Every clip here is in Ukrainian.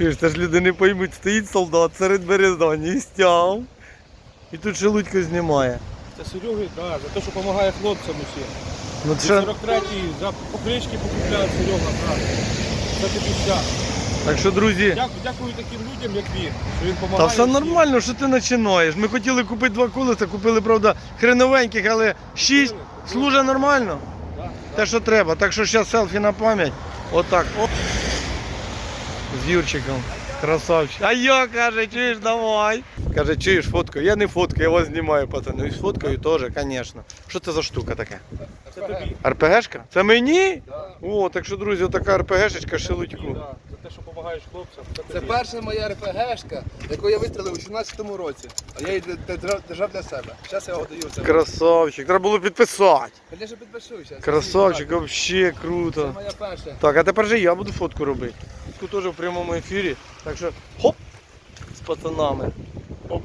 Чуєш, це ж люди не поймуть, стоїть солдат серед березані і стяв. І тут шелудько знімає. Це Сереги, да, за те, що допомагає хлопцям усім. Ну це, 43-й за покрички покупляє Серега, брат. Це тобі вся. так що, друзі, Дякую, дякую таким людям, як він, що він допомагає. та все всім. нормально, що ти починаєш. Ми хотіли купити два колеса, купили, правда, хреновеньких, але шість служить нормально. Да, Те, що треба. Так що зараз селфі на пам'ять. Отак. Оп. З Юрчиком. Красавчик. А я каже, чуєш, давай. Каже, чуєш фотку. Я не фоткаю, я вас знімаю, пацани. І сфоткаю теж, звісно. Що це за штука така? Це тобі. РПГшка? Це мені? Да, О, так що, друзі, отака РПГшечка шелудьку. да. За те, що допомагаєш хлопцям. Це, Це тобі. перша моя РПГшка, яку я вистрілив у 17-му році, а я її д- д- держав для себе. Зараз я його даю в себе. Красавчик. Треба було підписати. Я ж підпишу зараз. Красавчик, взагалі Це круто. моя перша. Так, а тепер же я буду фотку робити. Тут теж в прямому ефірі. Так що хоп! З пацанами. Оп,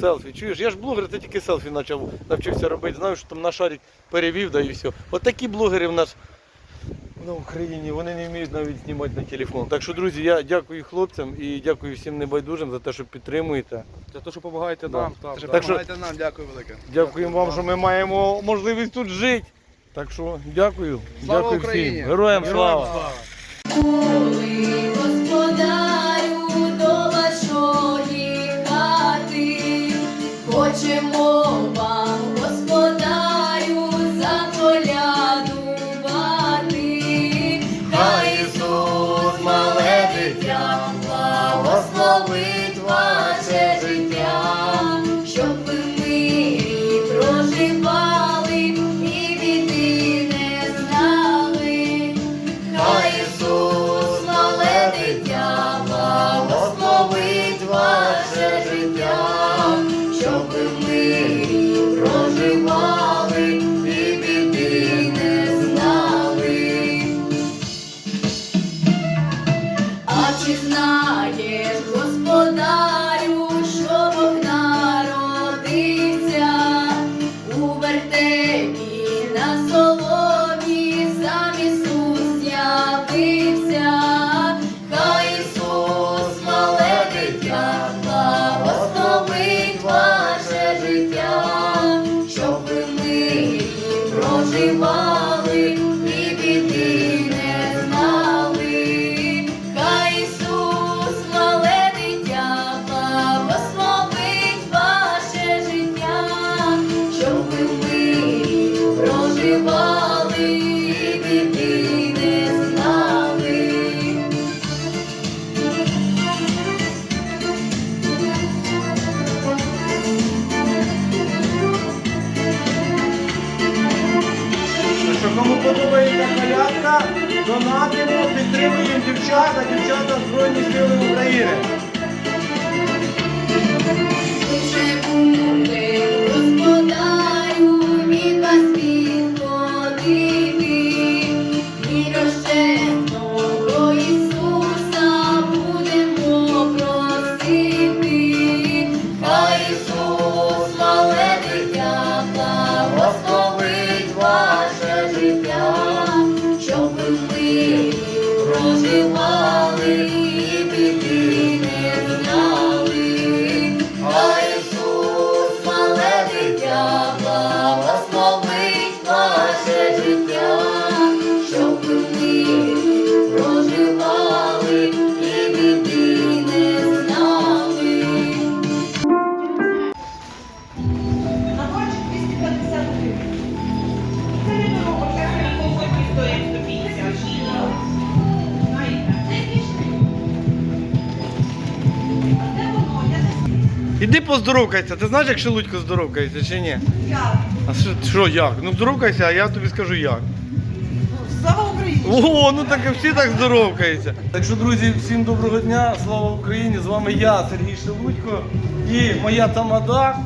селфі. Чуєш, я ж блогер, ти тільки селфі почав, навчився робити. Знаю, що там на шарик перевів, да і все. От такі блогери в нас на Україні, вони не вміють навіть знімати на телефон. Так що, друзі, я дякую хлопцям і дякую всім небайдужим за те, що підтримуєте. За те, що допомагаєте нам. Так, да. Так що- нам, дякую велике. Дякуємо вам, що ми маємо можливість тут жити. Так що дякую. Слава дякую Україні! всім. Героям слава! слава! Хочемо вам, господарю, проживали кому подобається колядка, донатимо, підтримуємо дівчата, дівчата Збройні Сили України. Іди поздоровкайся. Ти знаєш, як Шелудько здоровкається чи ні? знаю. А що, що як? Ну здоровкайся, а я тобі скажу як. Слава Україні! О, ну так і всі так здоровкаються. Так що, друзі, всім доброго дня, слава Україні! З вами я, Сергій Шелудько, і моя тамада.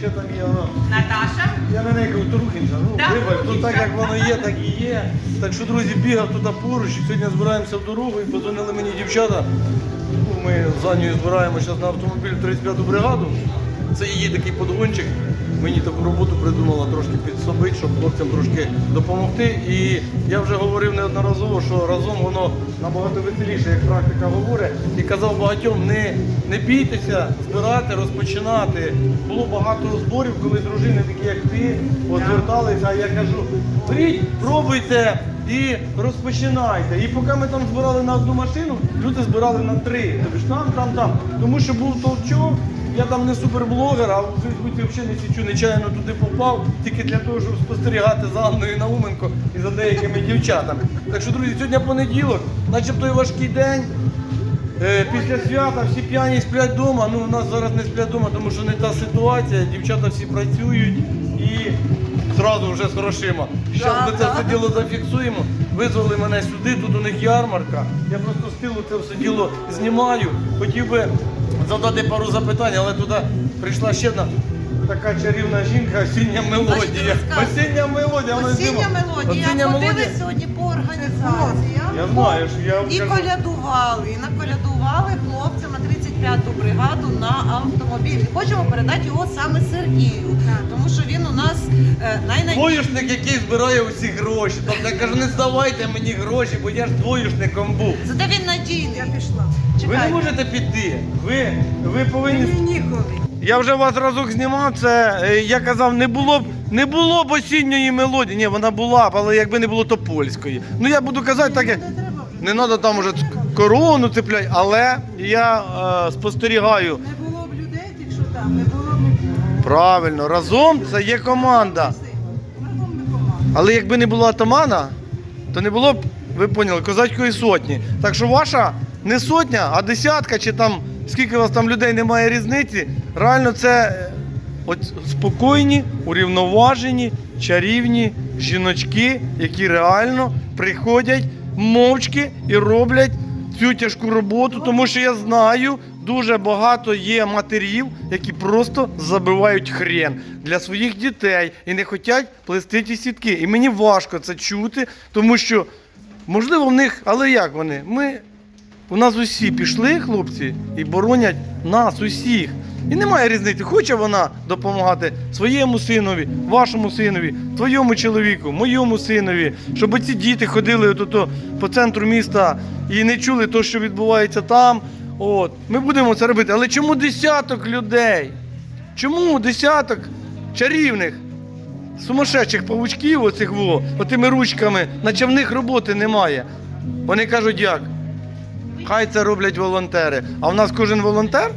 Що там є? Воно? Наташа. Я на неї кажу, Турухінця. Ну, Да, вибач, ну Турухінця. так як воно є, так і є. Так що, друзі, бігав туди поруч. Сьогодні збираємося в дорогу і подзвонили мені дівчата. Ми з Анією збираємо зараз на автомобіль 35-ту бригаду. Це її такий подгончик. Мені таку роботу придумала трошки підсобити, щоб хлопцям трошки допомогти. І я вже говорив неодноразово, що разом воно набагато веселіше, як практика говорить. І казав багатьом, не, не бійтеся збирати, розпочинати. Було багато зборів, коли дружини такі, як ти, от зверталися, а я кажу, беріть, пробуйте і розпочинайте. І поки ми там збирали на одну машину, люди збирали на три. Тобто там, там, там. Тому що був толчок. Я там не суперблогер, а в Фейсбуці взагалі не січу, нечаянно туди попав, тільки для того, щоб спостерігати за Анною Науменко і за деякими дівчатами. Так що, друзі, сьогодні понеділок, начебто і важкий день. Е, Після свята всі п'яні сплять вдома. Ну, у нас зараз не сплять вдома, тому що не та ситуація. Дівчата всі працюють і зразу вже з грошима. Зараз ми це все діло зафіксуємо. Визвали мене сюди, тут у них ярмарка. Я просто з тилу це все діло знімаю. Хотів би задати пару запитань, але туди прийшла ще одна така чарівна жінка, осіння мелодія. Осіння мелодія. вона Осіння зима. мелодія. Осіння Ходили мелодія. сьогодні по організації. Я знаю, що я І кажу. колядували, і наколядували хлопцям 35-ту бригаду на автомобілі. Хочемо передати його саме Сергію, тому що він у нас е, найнадійніший. Двоюшник, який збирає усі гроші. Тобто я кажу, не здавайте мені гроші, бо я ж двоюшником був. Зате він надійний. Я пішла. Ви не можете піти. Ви, ви повинні. Я вже вас разок знімав. Це е, я казав, не було б не було б осінньої мелодії. Ні, вона була б, але якби не було, то польської. Ну я буду казати так, як не треба там уже корону цепляти, але я е, спостерігаю. Не було б людей, якщо там, не було б нікого. Правильно, разом це є команда. Разом не команда. Але якби не було атамана, то не було б, ви поняли, козацької сотні. Так що ваша не сотня, а десятка, чи там скільки у вас там людей немає різниці. Реально це е, от спокійні, урівноважені, чарівні жіночки, які реально приходять мовчки і роблять цю тяжку роботу, тому що я знаю, дуже багато є матерів, які просто забивають хрен для своїх дітей і не хочуть плести ті сітки. І мені важко це чути, тому що, можливо, в них, але як вони? Ми, у нас усі пішли, хлопці, і боронять нас усіх. І немає різниці, хоче вона допомагати своєму синові, вашому синові, твоєму чоловіку, моєму синові, щоб ці діти ходили отут по центру міста і не чули те, що відбувається там. От. Ми будемо це робити. Але чому десяток людей? Чому десяток чарівних, сумасшедших павучків, оцих во, отими ручками, наче в них роботи немає? Вони кажуть, як? Хай це роблять волонтери. А в нас кожен волонтер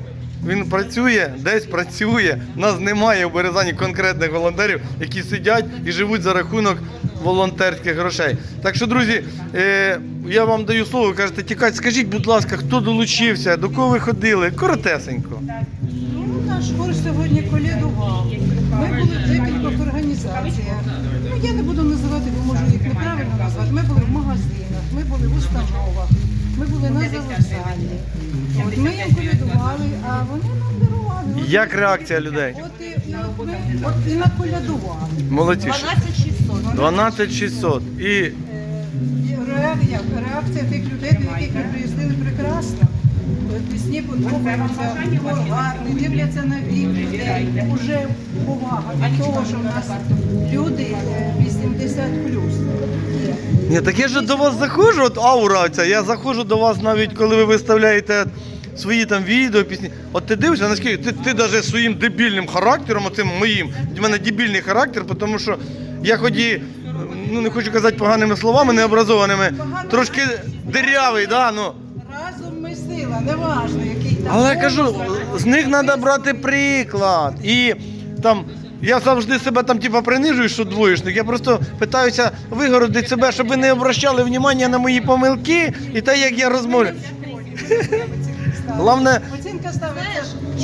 він працює, десь працює. У нас немає в Березані конкретних волонтерів, які сидять і живуть за рахунок волонтерських грошей. Так що, друзі, е, я вам даю слово, кажете, тікать, скажіть, будь ласка, хто долучився, до кого ви ходили? Коротесенько. Ну, наш хор сьогодні колядував. Ми були в декількох організаціях. Ну, я не буду називати, бо можу їх неправильно назвати. Ми були в магазинах, ми були в установах, ми були на залишальні. От ми їм колядували, а вони нам дарували. Як реакція людей? От і, і от ми от і наколядували. Молодці. 12600. 12 600. І Е, і реакція, реакція тих людей, до яких ми приїздили, прекрасна. Е, Пісні подобаються, гарний, дивляться на вік людей. Уже повага до того, що в нас люди е, 80 плюс. Ні, так я ж до вас заходжу, от аура ця, я заходжу до вас навіть коли ви виставляєте свої там відео, пісні. От ти дивишся, наскільки ти, ти навіть своїм дебільним характером, оцим моїм, в мене дебільний характер, тому що я ході, ну не хочу казати поганими словами, необразованими, трошки дирявий, да, ну. Разом неважно, який там. Але я кажу, з них треба брати приклад. І там. Я завжди себе там типа принижую, що двоєшник. Я просто питаюся вигородити себе, щоб ви не обращали внимання на мої помилки і те, як я розмовляю. Головне, Оцінка ставиться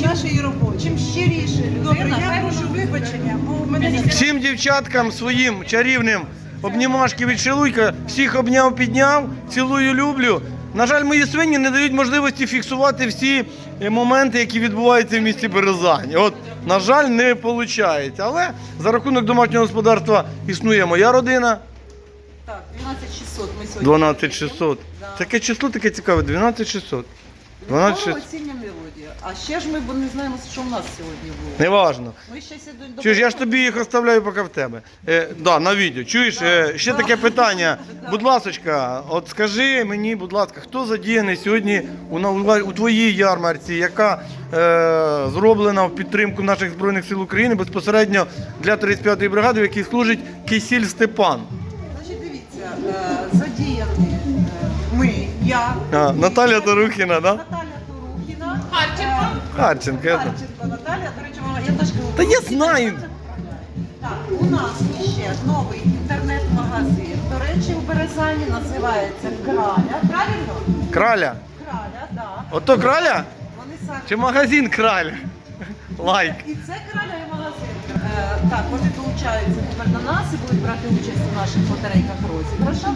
нашій роботі. Чим щиріше Добре, я прошу вибачення, бо в мене всім дівчаткам своїм чарівним обнімашки від Шелуйка, всіх обняв, підняв, цілую, люблю. На жаль, мої свині не дають можливості фіксувати всі е, моменти, які відбуваються в місті Березані. От, на жаль, не виходить. Але за рахунок домашнього господарства існує моя родина. Так, 12600 ми сьогодні. 12600. Таке число таке цікаве, 12600. 12 Скоро осіння мелодія. А ще ж ми бо не знаємо, що в нас сьогодні було. Неважно. Ми ще сьогодні до Чуєш, я ж тобі їх оставляю поки в тебе. Е, да, на відео. Чуєш, е, ще таке питання. Будь ласочка, от скажи мені, будь ласка, хто задіяний сьогодні у, на- у твоїй ярмарці, яка е, зроблена в підтримку наших Збройних сил України безпосередньо для 35-ї бригади, в якій служить Кисіль Степан. Значить, дивіться, е, задіяні е, ми, я, А, Наталя Дорухіна, да? Наталя Турухіна, Харченко. Харченко. Харченко Наталя, до речі, вона- я теж кажу. Та я знаю. Так, у нас ще новий інтернет-магазин. До речі, у Березані називається Краля. Правильно? Краля. Краля, так. Ото краля? Вони самі. Чи магазин краля? Лайк. І це краля і магазин. Е, так, вони долучаються тепер до нас і будуть брати участь у наших батарейках розіграшах.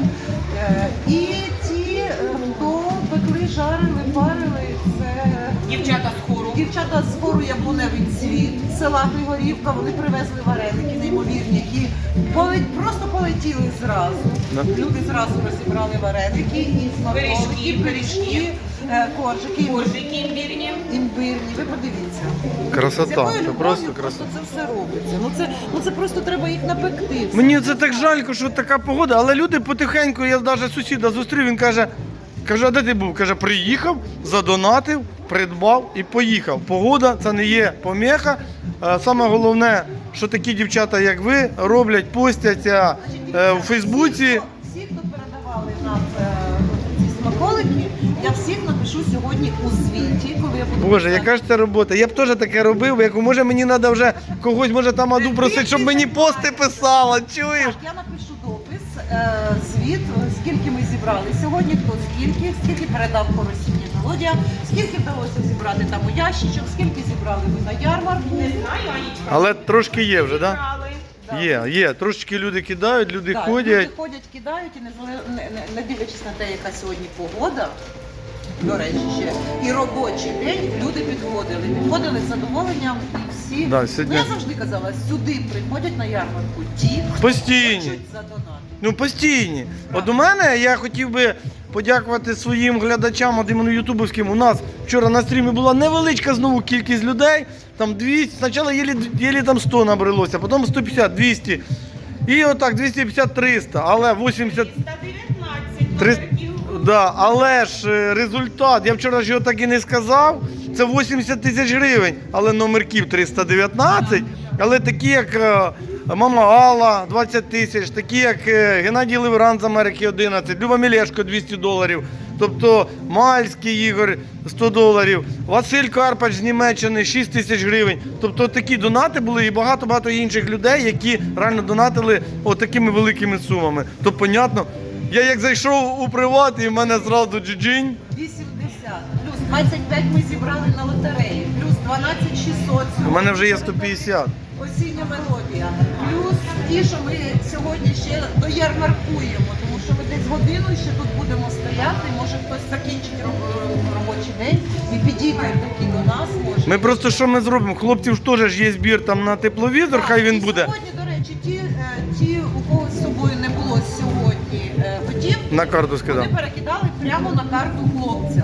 Е, і ті, е, хто пекли, жарили, парили, це Дівчата з хору. дівчата з хору Яблуневий цвіт села Григорівка. Вони привезли вареники неймовірні, які поле- просто полетіли зразу. Люди зразу розібрали вареники і смаколики, Пиріжки, пиріжки, е, коржики, Коржики імбірні. імбирні. Ви подивіться. З Красота. якою Це любов'ю просто просто красота. це все робиться. Ну це, ну це просто треба їх напекти. Мені це так жалько, що така погода, але люди потихеньку, я навіть сусіда зустрів, він каже, каже, а де ти був? Каже, приїхав, задонатив, придбав і поїхав. Погода це не є помеха. Е, Саме головне, що такі дівчата, як ви, роблять, постяться е, у Фейсбуці. Всі, хто передавали нам е, ці смаколики, я всіх напишу сьогодні у звіті, коли я буду. Боже, яка ж це робота? Я б теж таке робив, як може мені треба вже когось, може там аду просити, щоб мені пости писала. Чуєш? Так, я напишу е, звіт, е, скільки ми зібрали сьогодні, хто скільки, скільки передав коросіння Володя, скільки вдалося зібрати там у ящичок, скільки зібрали ви на ярмарку. Не знаю, Анічка. Але трошки є вже, так? Да? Є, є. Трошечки люди кидають, люди Так, ходять. Люди ходять, кидають і не, не, не дивлячись на те, яка сьогодні погода. До речі, ще і робочий день люди підходили. Підходили з задоволенням і всі. Да, сьогодні- Ну, я завжди казала, сюди приходять на ярмарку ті, хто Постійні. хочуть задонати. Ну, постійні. От у мене я хотів би подякувати своїм глядачам, от іменно ютубовським. У нас вчора на стрімі була невеличка знову кількість людей. Там 200, спочатку єлі, єлі там 100 набрелося, потім 150, 200. І отак 250, 300, але 80... 319 Три- номерків. Да, але ж е, результат, я вчора ж його так і не сказав, це 80 тисяч гривень, але номерків 319, але такі як е, Мама Алла 20 тисяч, такі як е, Геннадій Левран з Америки 11, Люба Мілешко 200 доларів, тобто Мальський Ігор 100 доларів, Василь Карпач з Німеччини 6 тисяч гривень. Тобто такі донати були і багато-багато інших людей, які реально донатили отакими великими сумами. То понятно, я як зайшов у приват, і в мене зразу джиджинь. 80, плюс 25 ми зібрали на лотереї, плюс 12 600 У мене вже є 150. осіння мелодія, плюс ті, що ми сьогодні ще доярмаркуємо, тому що ми десь годину ще тут будемо стояти, може хтось закінчить робочий день і підійде такі до нас, може. Ми просто що ми зробимо? Хлопців ж теж є збір там на тепловізор, хай він буде. Сьогодні, На карту скидав. вони перекидали прямо на карту хлопця.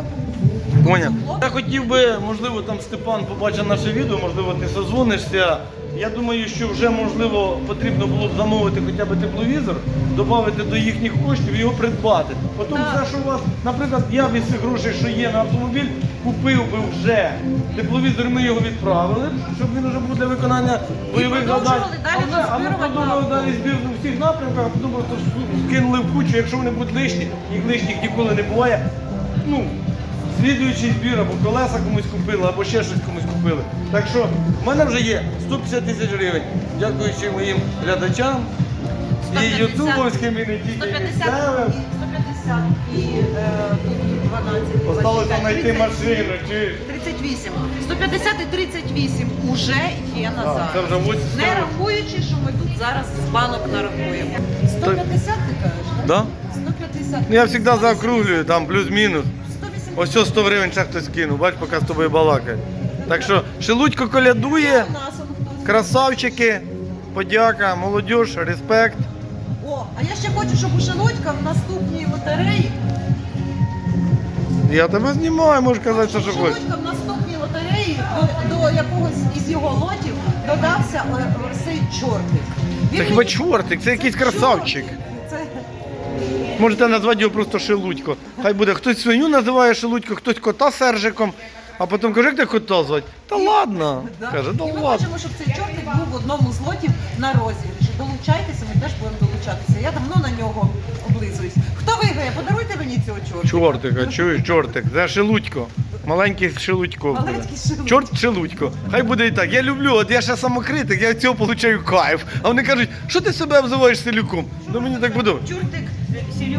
Поняв. Я хотів би, можливо, там Степан побачив наше відео, можливо, ти созвонишся. Я думаю, що вже можливо потрібно було б замовити хоча б тепловізор, додати до їхніх коштів і його придбати. Потім Так. все, що у вас, наприклад, я із цих грошей, що є на автомобіль, купив би вже тепловізор, ми його відправили, щоб він вже був для виконання бойових задач. А ми продовжували далі збір у всіх напрямках, тому просто кинули в кучу, якщо вони будуть лишні, їх лишніх ніколи не буває. Ну, слідуючий збір або колеса комусь купили, або ще щось комусь купили. Так що в мене вже є 150 тисяч гривень, дякуючи моїм глядачам і 150. ютубовським, і не тільки 150 місцевим. і 150 і е, 12. Осталося знайти 38. машину. Чи... 38. 150 і 38 уже є на Так, зараз. це вже 80. Не рахуючи, що ми тут зараз з банок нарахуємо. 150 ти кажеш. Да? 150. Ну, я завжди заокруглюю, там плюс-мінус. 180. Ось ось 100 гривень ще хтось кинув, бач, поки з тобою балакає. Так що Шелудько колядує, красавчики, подяка, молодіж, респект. О, а я ще хочу, щоб у Шелудька в наступній лотереї Я тебе знімаю, можеш казати, що, хочеш. Шелудько в наступній лотереї до, до якогось із його лотів додався цей чортик. Він Це хіба мені- чортик, це якийсь красавчик. Це Можете назвати його просто Шелудько. Хай буде хтось свиню називає Шелудько, хтось кота Сержиком, а потім каже, як ти кота звати? Та ладно. Да. Каже, да і ми ладно. хочемо, щоб цей чортик був в одному з лотів на розіграші. Долучайтеся, ми теж будемо долучатися. Я давно на нього облизуюсь. Хто виграє, подаруйте мені цього чортика. Чортика, чуєш, чортик, це Шелудько. Маленький Шелудько буде. Маленький Шелудько. Чорт Шелудько. Хай буде і так. Я люблю, от я ще самокритик, я від цього получаю кайф. А вони кажуть, що ти себе обзиваєш селюком? Ну мені так подобається. Чуртик,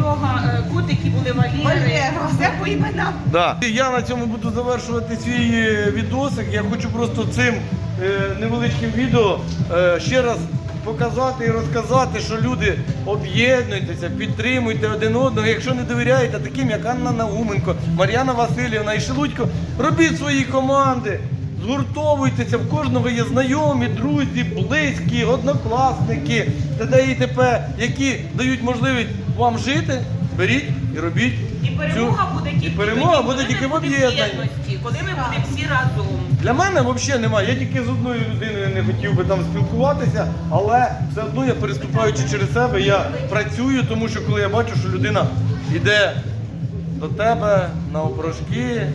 Серега, е, котики були. Валєра. Все по іменам. Да. Я на цьому буду завершувати свій е, відосик. Я хочу просто цим е, невеличким відео е, ще раз показати і розказати, що люди об'єднуйтеся, підтримуйте один одного. Якщо не довіряєте таким, як Анна Науменко, Мар'яна Васильівна і Шелудько, робіть свої команди. Згуртовуйтеся, в кожного є знайомі, друзі, близькі, однокласники, т.д. і т.п., які дають можливість вам жити. Беріть і робіть. І перемога цю- буде тільки і перемога буде тільки в об'єднанні. коли ми будемо всі разом. Для мене взагалі немає. Я тільки з одною людиною не хотів би там спілкуватися, але все одно я переступаючи через себе, я працюю, тому що коли я бачу, що людина йде до тебе на опрошки,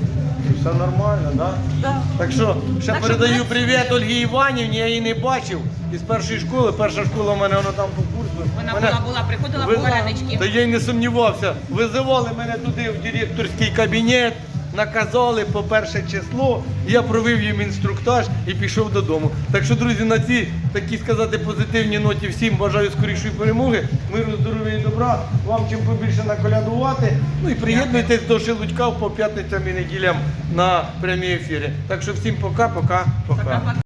і все нормально, да? Да. Так що ще Так передаю що... привіт Ольгі Іванівні, я її не бачив. Із першої школи, перша школа в мене вона там по курсу. Вона Мене- була, була, приходила Ви- по варенички. Та я й не сумнівався. Визивали мене туди в директорський кабінет, наказали по перше число. Я провів їм інструктаж і пішов додому. Так що, друзі, на цій такі сказати позитивні ноті всім бажаю скорішої перемоги, миру, здоров'я і добра. Вам чим побільше наколядувати. Ну і приєднуйтесь до Шелудька по п'ятницям і неділям на прямій ефірі. Так що всім пока, пока, пока.